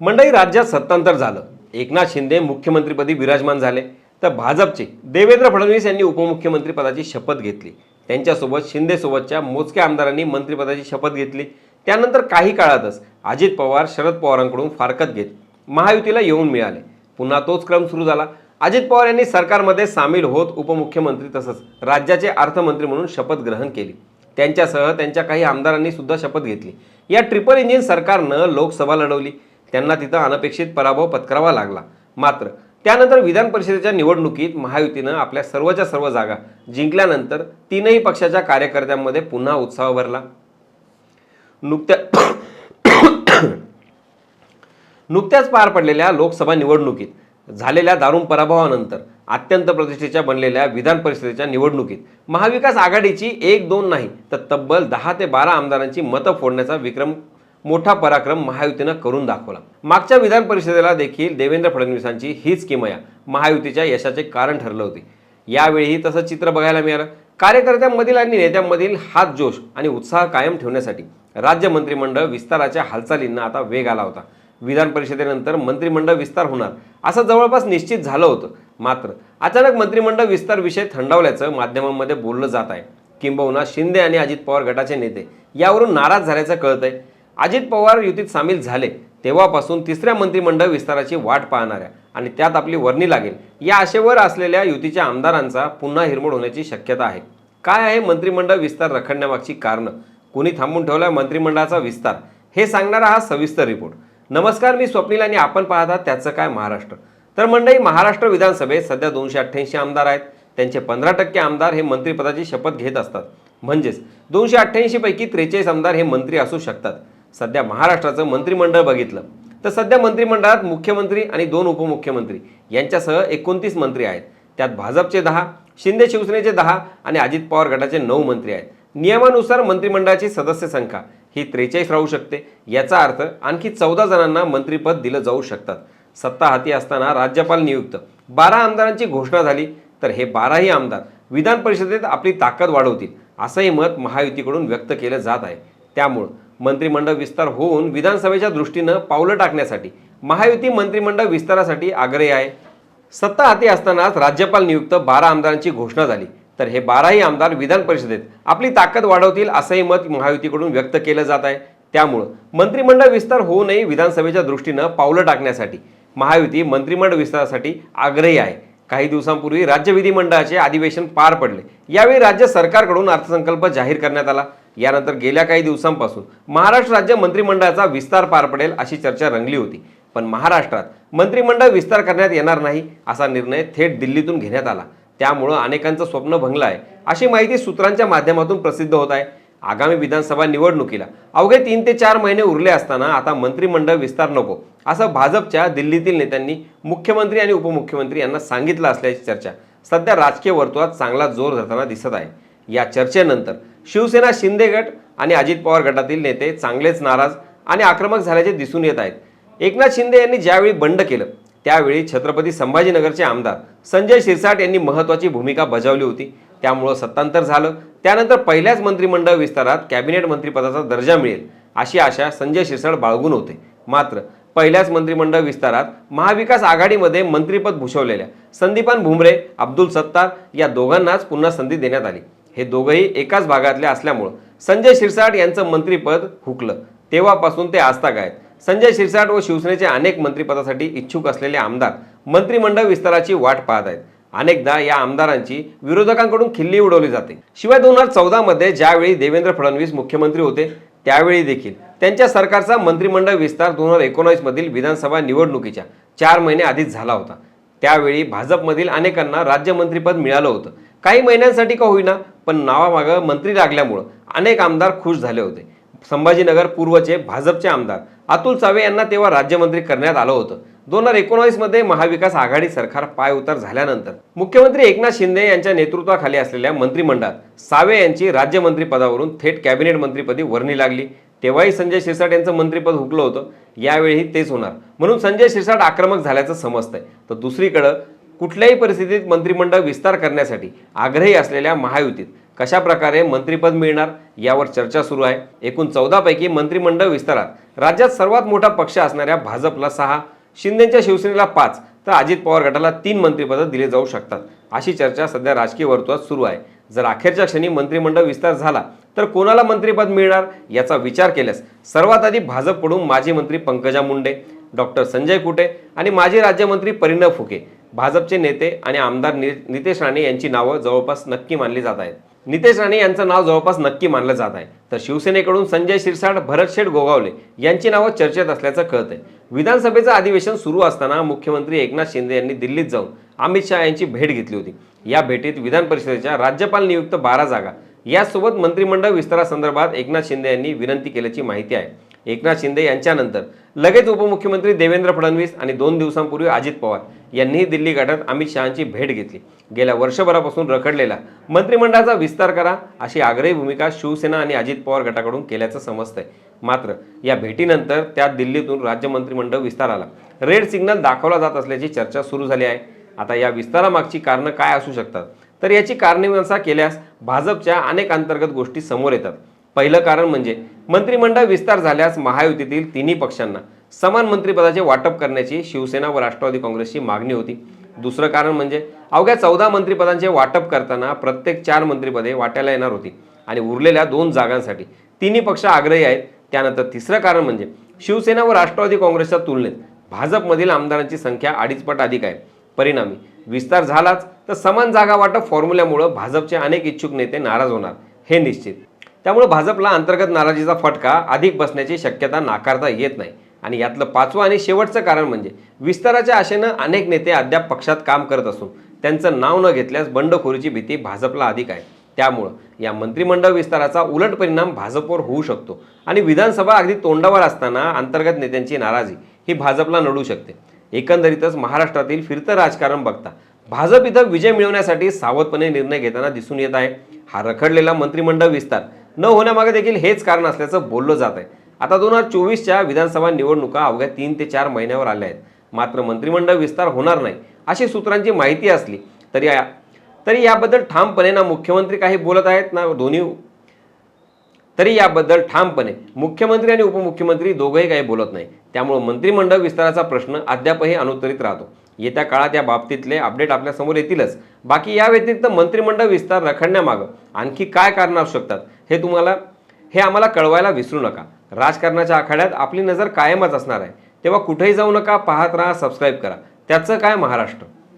मंडई राज्यात सत्तांतर झालं. एकनाथ शिंदे मुख्यमंत्रीपदी विराजमान झाले. तर भाजपचे देवेंद्र फडणवीस यांनी उपमुख्यमंत्रीपदाची शपथ घेतली. त्यांच्यासोबत शिंदेसोबतच्या मोजक्या आमदारांनी मंत्रिपदाची शपथ घेतली. त्यानंतर काही काळातच अजित पवार शरद पवारांकडून फारकत घेत महायुतीला येऊन मिळाले. पुन्हा तोच क्रम सुरू झाला. अजित पवार यांनी सरकारमध्ये सामील होत उपमुख्यमंत्री तसंच राज्याचे अर्थमंत्री म्हणून शपथ ग्रहण केली. त्यांच्यासह त्यांच्या काही आमदारांनी सुद्धा शपथ घेतली. या ट्रिपल इंजिन सरकारनं लोकसभा लढवली. त्यांना तिथं अनपेक्षित पराभव पत्करावा लागला. मात्र त्यानंतर विधान परिषदेच्या निवडणुकीत महायुतीनं आपल्या सर्वच्या सर्व जागा जिंकल्यानंतर तीनही पक्षाच्या कार्यकर्त्यांमध्ये पुन्हा उत्साह भरला. नुकत्या नुकत्याच पार पडलेल्या लोकसभा निवडणुकीत झालेल्या दारुण पराभवानंतर अत्यंत प्रतिष्ठेच्या बनलेल्या विधान परिषदेच्या निवडणुकीत महाविकास आघाडीची एक दोन नाही तर तब्बल दहा ते बारा आमदारांची मतं फोडण्याचा विक्रम मोठा पराक्रम महायुतीनं करून दाखवला. मागच्या विधान परिषदेला देखील देवेंद्र फडणवीसांची हीच किमया महायुतीच्या यशाचे कारण ठरलं होते. यावेळीही तसं चित्र बघायला मिळालं. कार्यकर्त्यांमधील आणि नेत्यांमधील हात जोश आणि उत्साह कायम ठेवण्यासाठी राज्य मंत्रिमंडळ विस्ताराच्या हालचालींना आता वेग आला होता. विधान परिषदेनंतर मंत्रिमंडळ विस्तार होणार असं जवळपास निश्चित झालं होतं. मात्र अचानक मंत्रिमंडळ विस्तार विषय थंडावल्याचं माध्यमांमध्ये बोललं जात आहे. किंबहुना शिंदे आणि अजित पवार गटाचे नेते यावरून नाराज झाल्याचं कळतंय. अजित पवार युतीत सामील झाले तेव्हापासून तिसऱ्या मंत्रिमंडळ विस्ताराची वाट पाहणाऱ्या आणि त्यात आपली वर्णी लागेल. या आशेवर असलेल्या युतीच्या आमदारांचा पुन्हा हिरमोड होण्याची शक्यता आहे. काय आहे मंत्रिमंडळ विस्तार रखडण्यामागची कारणं? कुणी थांबून ठेवला मंत्रिमंडळाचा विस्तार? हे सांगणारा हा सविस्तर रिपोर्ट. नमस्कार मी स्वप्नील आणि आपण पाहता त्याचं काय महाराष्ट्र? तर मंडळी महाराष्ट्र विधानसभेत सध्या दोनशे अठ्ठ्याऐंशी आमदार आहेत. त्यांचे पंधरा टक्के आमदार हे मंत्रिपदाची शपथ घेत असतात. म्हणजेच दोनशे अठ्ठ्याऐंशी पैकी त्रेचाळीस आमदार हे मंत्री असू शकतात. सध्या महाराष्ट्राचं मंत्रिमंडळ बघितलं. तर सध्या मंत्रिमंडळात मुख्यमंत्री आणि दोन उपमुख्यमंत्री यांच्यासह एकोणतीस मंत्री आहेत. त्यात भाजपचे दहा शिंदे शिवसेनेचे दहा आणि अजित पवार गटाचे नऊ मंत्री आहेत. नियमानुसार मंत्रिमंडळाची सदस्य संख्या ही त्रेचाळीस राहू शकते. याचा अर्थ आणखी चौदा जणांना मंत्रिपद दिलं जाऊ शकतात. सत्ता हाती असताना राज्यपाल नियुक्त. बारा आमदारांची घोषणा झाली तर हे बाराही आमदार विधान परिषदेत आपली ताकद वाढवतील असंही मत महायुतीकडून व्यक्त केलं जात आहे. त्यामुळं मंत्रिमंडळ विस्तार होऊन विधानसभेच्या दृष्टीनं पावलं टाकण्यासाठी महायुती मंत्रिमंडळ विस्तारासाठी आग्रही आहे. सत्ता हाती असतानाच राज्यपाल नियुक्त बारा आमदारांची घोषणा झाली. तर हे बाराही आमदार विधान परिषदेत आपली ताकद वाढवतील असंही मत महायुतीकडून व्यक्त केलं जात आहे. त्यामुळं मंत्रिमंडळ विस्तार होऊनही विधानसभेच्या दृष्टीनं पावलं टाकण्यासाठी महायुती मंत्रिमंडळ विस्तारासाठी आग्रही आहे. काही दिवसांपूर्वी राज्य विधिमंडळाचे अधिवेशन पार पडले. यावेळी राज्य सरकारकडून अर्थसंकल्प जाहीर करण्यात आला. यानंतर गेल्या काही दिवसांपासून महाराष्ट्र राज्य मंत्रिमंडळाचा विस्तार पार पडेल अशी चर्चा रंगली होती. पण महाराष्ट्रात मंत्रिमंडळ विस्तार करण्यात येणार नाही असा निर्णय थेट दिल्लीतून घेण्यात आला. त्यामुळं अनेकांचं स्वप्न भंगलं आहे. अशी माहिती सूत्रांच्या माध्यमातून प्रसिद्ध होत आहे. आगामी विधानसभा निवडणुकीला अवघे तीन ते चार महिने उरले असताना आता मंत्रिमंडळ विस्तार नको असं भाजपच्या दिल्लीतील नेत्यांनी मुख्यमंत्री आणि उपमुख्यमंत्री यांना सांगितलं असल्याची चर्चा. सध्या राजकीय वर्तुळात चांगला जोर धरताना दिसत आहे. या चर्चेनंतर शिवसेना शिंदे गट आणि अजित पवार गटातील नेते चांगलेच नाराज आणि आक्रमक झाल्याचे दिसून येत आहेत. एकनाथ शिंदे यांनी ज्यावेळी बंड केलं त्यावेळी छत्रपती संभाजीनगरचे आमदार संजय शिरसाट यांनी महत्त्वाची भूमिका बजावली होती. त्यामुळं सत्तांतर झालं. त्यानंतर पहिल्याच मंत्रिमंडळ विस्तारात कॅबिनेट मंत्रिपदाचा दर्जा मिळेल अशी आशा संजय शिरसाट बाळगून होते. मात्र पहिल्याच मंत्रिमंडळ विस्तारात महाविकास आघाडीमध्ये मंत्रिपद भूषवलेल्या संदीपान भुमरे अब्दुल सत्तार या दोघांनाच पुन्हा संधी देण्यात आली. हे दोघंही एकाच भागातले असल्यामुळं संजय शिरसाट यांचं मंत्रिपद हुकलं. तेव्हापासून ते आजताग आहेत. संजय शिरसाट व शिवसेनेचे अनेक मंत्रिपदासाठी इच्छुक असलेले आमदार मंत्रिमंडळ विस्ताराची वाट पाहत आहेत. अनेकदा या आमदारांची विरोधकांकडून खिल्ली उडवली जाते. शिवाय दोन हजार चौदामध्ये ज्यावेळी देवेंद्र फडणवीस मुख्यमंत्री होते त्यावेळी देखील त्यांच्या सरकारचा मंत्रिमंडळ विस्तार दोन हजार एकोणावीसमधील विधानसभा निवडणुकीच्या चार महिने आधीच झाला होता. त्यावेळी भाजपमधील अनेकांना राज्यमंत्रीपद मिळालं होतं. काही महिन्यांसाठी का होईना पण नावामागं मंत्री लागल्यामुळं अनेक आमदार खुश झाले होते. संभाजीनगर पूर्वचे भाजपचे आमदार अतुल चावे यांना तेव्हा राज्यमंत्री करण्यात आलं होतं. दोन हजार एकोणावीसमध्ये महाविकास आघाडी सरकार पायउतार झाल्यानंतर मुख्यमंत्री एकनाथ शिंदे यांच्या नेतृत्वाखाली असलेल्या मंत्रिमंडळात सावे यांची राज्यमंत्री पदावरून थेट कॅबिनेट मंत्रीपदी वर्णी लागली. तेव्हाही संजय शिरसाट यांचं मंत्रिपद हुकलं होतं. यावेळीही तेच होणार. म्हणून संजय शिरसाट आक्रमक झाल्याचं समजतंय. तर दुसरीकडं कुठल्याही परिस्थितीत मंत्रिमंडळ विस्तार करण्यासाठी आग्रही असलेल्या महायुतीत कशा प्रकारे मंत्रिपद मिळणार यावर चर्चा सुरू आहे. एकूण चौदापैकी मंत्रिमंडळ विस्तारात राज्यात सर्वात मोठा पक्ष असणाऱ्या भाजपला सहा शिंदेच्या शिवसेनेला पाच तर अजित पवार गटाला तीन मंत्रिपदं दिले जाऊ शकतात. अशी चर्चा सध्या राजकीय वर्तुळात सुरू आहे. जर अखेरच्या क्षणी मंत्रिमंडळ विस्तार झाला तर कोणाला मंत्रिपद मिळणार याचा विचार केल्यास सर्वात आधी भाजपकडून माजी मंत्री पंकजा मुंडे डॉक्टर संजय कुटे आणि माजी राज्यमंत्री परिणव फुके भाजपचे नेते आणि आमदार नि नितेश राणे यांची नावं जवळपास नक्की मानली जात आहेत. नितेश राणे यांचं नाव जवळपास नक्की मानलं जात आहे. तर शिवसेनेकडून संजय शिरसाट भरत शेठ गोगावले यांची नावं चर्चेत असल्याचं कळत आहे विधानसभेचं अधिवेशन सुरू असताना मुख्यमंत्री एकनाथ शिंदे यांनी दिल्लीत जाऊन अमित शहा यांची भेट घेतली होती. या भेटीत विधान परिषदेच्या राज्यपाल नियुक्त बारा जागा. यासोबत मंत्रिमंडळ विस्तारासंदर्भात एकनाथ शिंदे यांनी विनंती केल्याची माहिती आहे. एकनाथ शिंदे यांच्यानंतर. लगेच उपमुख्यमंत्री देवेंद्र फडणवीस आणि दोन दिवसांपूर्वी अजित पवार यांनीही दिल्ली गाठत अमित शहांची भेट घेतली. गेल्या वर्षभरापासून रखडलेला मंत्रिमंडळाचा विस्तार करा अशी आग्रही भूमिका शिवसेना आणि अजित पवार गटाकडून केल्याचं समजतंय. मात्र या भेटीनंतर त्यात दिल्लीतून राज्य मंत्रिमंडळ विस्ताराला. रेड सिग्नल दाखवला जात असल्याची चर्चा सुरू झाली आहे. आता या विस्तारामागची कारणं काय असू शकतात? तर याची कारणे केल्यास भाजपच्या अनेक अंतर्गत गोष्टी समोर येतात. पहिलं कारण म्हणजे मंत्रिमंडळ विस्तार झाल्यास महायुतीतील तिन्ही पक्षांना समान मंत्रिपदाचे वाटप करण्याची शिवसेना व राष्ट्रवादी काँग्रेसची मागणी होती. दुसरं कारण म्हणजे अवघ्या चौदा मंत्रिपदांचे वाटप करताना प्रत्येक चार मंत्रिपदे वाट्याला येणार होती आणि उरलेल्या दोन जागांसाठी तिन्ही पक्ष आग्रही आहेत. त्यानंतर तिसरं कारण म्हणजे शिवसेना व राष्ट्रवादी काँग्रेसच्या तुलनेत भाजपमधील आमदारांची संख्या अडीचपट अधिक आहे. परिणामी विस्तार झालाच तर समान जागा वाटप फॉर्म्युल्यामुळं भाजपचे अनेक इच्छुक नेते नाराज होणार हे निश्चित. त्यामुळे भाजपला अंतर्गत नाराजीचा फटका अधिक बसण्याची शक्यता नाकारता येत नाही. आणि यातलं पाचवं आणि शेवटचं कारण म्हणजे विस्ताराच्या आशेनं अनेक नेते अद्याप पक्षात काम करत असून त्यांचं नाव न घेतल्यास बंडखोरीची भीती भाजपला अधिक आहे. त्यामुळं या मंत्रिमंडळ विस्ताराचा उलट परिणाम भाजपवर होऊ शकतो. आणि विधानसभा अगदी तोंडावर असताना अंतर्गत नेत्यांची नाराजी ही भाजपला नडू शकते. एकंदरीतच महाराष्ट्रातील फिरतं राजकारण बघता भाजप इथं विजय मिळवण्यासाठी सावधपणे निर्णय घेताना दिसून येत आहे. हा रखडलेला मंत्रिमंडळ विस्तार न होण्यामागे देखील हेच कारण असल्याचं बोललं जात आहे. आता दोन हजार चोवीसच्या विधानसभा निवडणुका अवघ्या तीन ते चार महिन्यावर आल्या आहेत. मात्र मंत्रिमंडळ विस्तार होणार नाही अशी सूत्रांची माहिती असली तरी या तरी याबद्दल ठामपणे ना मुख्यमंत्री काही बोलत आहेत ना दोन्ही तरी याबद्दल ठामपणे मुख्यमंत्री आणि उपमुख्यमंत्री दोघंही काही बोलत नाही. त्यामुळे मंत्रिमंडळ विस्ताराचा प्रश्न अद्यापही अनुत्तरित राहतो. येत्या काळात या बाबतीतले अपडेट आपल्यासमोर येतीलच. बाकी या व्यतिरिक्त मंत्रिमंडळ विस्तार रखडण्यामागं आणखी काय कारणं असू शकतात हे तुम्हाला हे आम्हाला कळवायला विसरू नका. राजकारणाच्या आखाड्यात आपली नजर कायमच असणार आहे. तेव्हा कुठेही जाऊ नका पाहत राहा सबस्क्राईब करा. त्याचं काय महाराष्ट्र?